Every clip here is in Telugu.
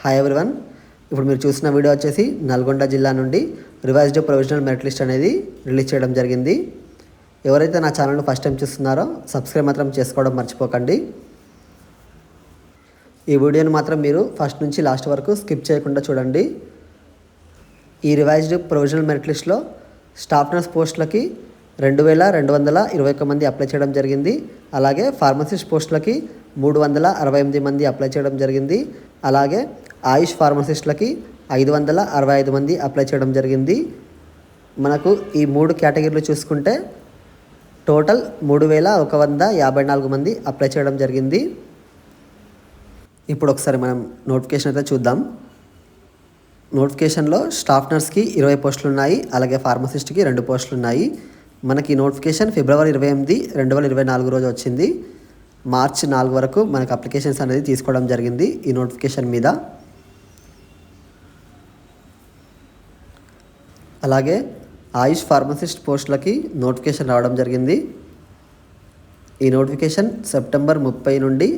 హాయ్ ఎవరివన్ ఇప్పుడు మీరు చూసిన వీడియో వచ్చేసి నల్గొండ జిల్లా నుండి రివైజ్డ్ ప్రొవిజనల్ మెరిట్ లిస్ట్ అనేది రిలీజ్ చేయడం జరిగింది. ఎవరైతే నా ఛానల్ను ఫస్ట్ టైం చూస్తున్నారో సబ్స్క్రైబ్ మాత్రం చేసుకోవడం మర్చిపోకండి. ఈ వీడియోని మాత్రం మీరు ఫస్ట్ నుంచి లాస్ట్ వరకు స్కిప్ చేయకుండా చూడండి. ఈ రివైజ్డ్ ప్రొవిజనల్ మెరిట్ లిస్ట్లో స్టాఫ్ నర్స్ పోస్టులకి రెండు వేల రెండు వందల ఇరవై ఒక్క మంది అప్లై చేయడం జరిగింది. అలాగే ఫార్మసిస్ట్ పోస్టులకి మూడు వందల అరవై ఎనిమిది మంది అప్లై చేయడం జరిగింది. అలాగే ఆయుష్ ఫార్మసిస్టులకి ఐదు వందల అరవై ఐదు మంది అప్లై చేయడం జరిగింది. మనకు ఈ మూడు కేటగిరీలు చూసుకుంటే టోటల్ మూడు వేల ఒక వంద యాభై నాలుగు మంది అప్లై చేయడం జరిగింది. ఇప్పుడు ఒకసారి మనం నోటిఫికేషన్ అయితే చూద్దాం. నోటిఫికేషన్లో స్టాఫ్ నర్స్కి ఇరవై పోస్టులు ఉన్నాయి. అలాగే ఫార్మసిస్ట్కి రెండు పోస్టులు ఉన్నాయి. మనకి నోటిఫికేషన్ ఫిబ్రవరి ఇరవై ఎనిమిది రెండు వేల ఇరవై నాలుగు రోజు వచ్చింది. మార్చ్ నాలుగు వరకు మనకు అప్లికేషన్స్ అనేది తీసుకోవడం జరిగింది ఈ నోటిఫికేషన్ మీద. అలాగే ఆయుష్ ఫార్మసిస్ట్ పోస్టులకి నోటిఫికేషన్ రావడం జరిగింది. ఈ నోటిఫికేషన్ సెప్టెంబర్ ముప్పై నుండి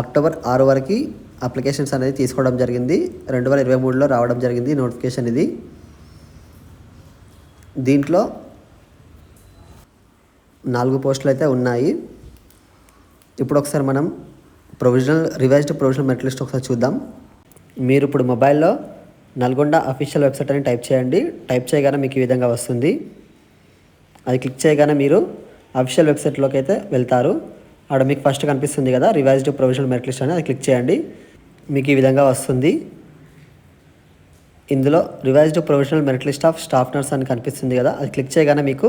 అక్టోబర్ ఆరు వరకు అప్లికేషన్స్ అనేది తీసుకోవడం జరిగింది. రెండు వేల ఇరవై మూడులో రావడం జరిగింది నోటిఫికేషన్ ఇది. దీంట్లో నాలుగు పోస్టులు అయితే ఉన్నాయి. ఇప్పుడు ఒకసారి మనం provisional revised provisional merit list ఒకసారి చూద్దాం. మీరు ఇప్పుడు మొబైల్లో నల్గొండ అఫీషియల్ వెబ్సైట్ అని టైప్ చేయండి. టైప్ చేయగానే మీకు ఈ విధంగా వస్తుంది. అది క్లిక్ చేయగానే మీరు అఫీషియల్ వెబ్సైట్లోకి అయితే వెళ్తారు. అక్కడ మీకు ఫస్ట్ కనిపిస్తుంది కదా రివైజ్డ్ ప్రొవిజనల్ మెరిట్ లిస్ట్ అని అది క్లిక్ చేయండి. మీకు ఈ విధంగా వస్తుంది. ఇందులో revised provisional merit list of staff nurse అని కనిపిస్తుంది కదా అది క్లిక్ చేయగానే మీకు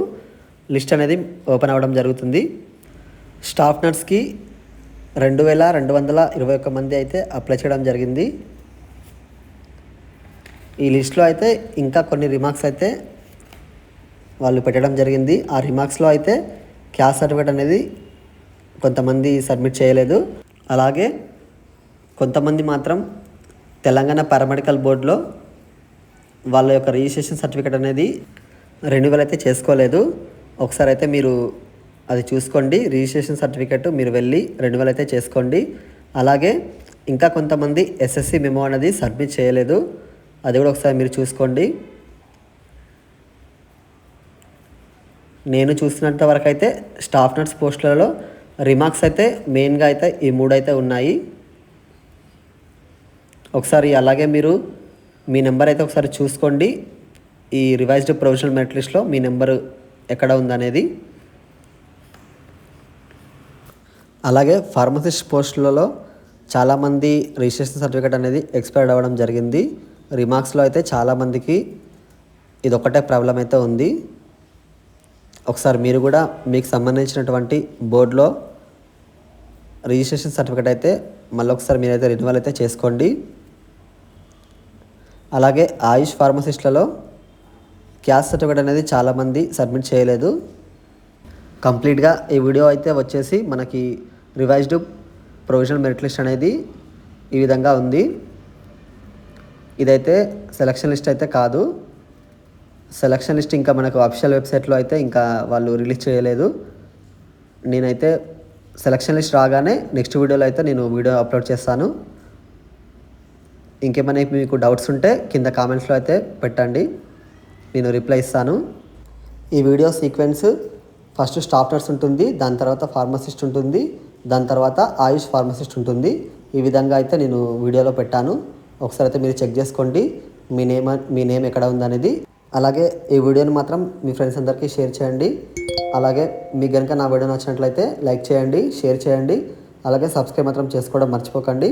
లిస్ట్ అనేది ఓపెన్ అవ్వడం జరుగుతుంది. స్టాఫ్ నర్స్కి రెండు వేల రెండు వందల ఇరవై ఒక్క మంది అయితే అప్లై చేయడం జరిగింది. ఈ లిస్ట్లో అయితే ఇంకా కొన్ని రిమార్క్స్ అయితే వాళ్ళు పెట్టడం జరిగింది. ఆ రిమార్క్స్లో అయితే క్యాస్ట్ సర్టిఫికేట్ అనేది కొంతమంది సబ్మిట్ చేయలేదు. అలాగే కొంతమంది మాత్రం తెలంగాణ పారామెడికల్ బోర్డులో వాళ్ళ యొక్క రిజిస్ట్రేషన్ సర్టిఫికేట్ అనేది రెన్యువల్ అయితే చేసుకోలేదు. ఒకసారి అయితే మీరు అది చూసుకోండి. రిజిస్ట్రేషన్ సర్టిఫికేట్ మీరు వెళ్ళి రెన్యువల్ అయితే చేసుకోండి. అలాగే ఇంకా కొంతమంది ఎస్ఎస్సి మెమో అనేది సబ్మిట్ చేయలేదు. అది కూడా ఒకసారి మీరు చూసుకోండి. నేను చూసినంత వరకు అయితే స్టాఫ్ నర్స్ పోస్టులలో రిమార్క్స్ అయితే మెయిన్గా అయితే ఈ మూడు అయితే ఉన్నాయి. ఒకసారి అలాగే మీరు మీ నెంబర్ అయితే ఒకసారి చూసుకోండి. ఈ రివైజ్డ్ ప్రొఫెషనల్ మెరిట్ లిస్ట్లో మీ నెంబర్ ఎక్కడ ఉందనేది. అలాగే ఫార్మసిస్ట్ పోస్టులలో చాలామంది రిజిస్ట్రేషన్ సర్టిఫికేట్ అనేది ఎక్స్పైర్డ్ అవ్వడం జరిగింది. రిమార్క్స్లో అయితే చాలామందికి ఇది ప్రాబ్లం అయితే ఉంది. ఒకసారి మీరు కూడా మీకు సంబంధించినటువంటి బోర్డులో రిజిస్ట్రేషన్ సర్టిఫికేట్ అయితే మళ్ళీ ఒకసారి మీరైతే రిన్యువల్ అయితే చేసుకోండి. అలాగే ఆయుష్ ఫార్మసిస్ట్లలో క్యాస్ట్ సర్టిఫికేట్ అనేది చాలామంది సబ్మిట్ చేయలేదు. కంప్లీట్గా ఈ వీడియో అయితే వచ్చేసి మనకి రివైజ్డ్ ప్రొవిజనల్ మెరిట్ లిస్ట్ అనేది ఈ విధంగా ఉంది. ఇదైతే సెలక్షన్ లిస్ట్ అయితే కాదు. సెలక్షన్ లిస్ట్ ఇంకా మనకు అఫీషియల్ వెబ్సైట్లో అయితే ఇంకా వాళ్ళు రిలీజ్ చేయలేదు. నేనైతే సెలక్షన్ లిస్ట్ రాగానే నెక్స్ట్ వీడియోలో అయితే నేను వీడియో అప్లోడ్ చేస్తాను. ఇంకేమైనా మీకు డౌట్స్ ఉంటే కింద కామెంట్స్లో అయితే పెట్టండి. నేను రిప్లై ఇస్తాను. ఈ వీడియో సీక్వెన్స్ ఫస్ట్ స్టాఫ్నర్స్ ఉంటుంది దాని తర్వాత ఫార్మసిస్ట్ ఉంటుంది. దాని తర్వాత ఆయుష్ ఫార్మసిస్ట్ ఉంటుంది. ఈ విధంగా అయితే నేను వీడియోలో పెట్టాను. ఒకసారి అయితే మీరు చెక్ చేసుకోండి. మీ నేమ్ మీ నేమ్ ఎక్కడ ఉందనేది. అలాగే ఈ వీడియోని మాత్రం మీ ఫ్రెండ్స్ అందరికీ షేర్ చేయండి. అలాగే మీకు కనుక నా వీడియో నచ్చినట్లయితే లైక్ చేయండి షేర్ చేయండి. అలాగే సబ్స్క్రైబ్ మాత్రం చేసుకోవడం మర్చిపోకండి.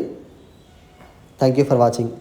Thank you for watching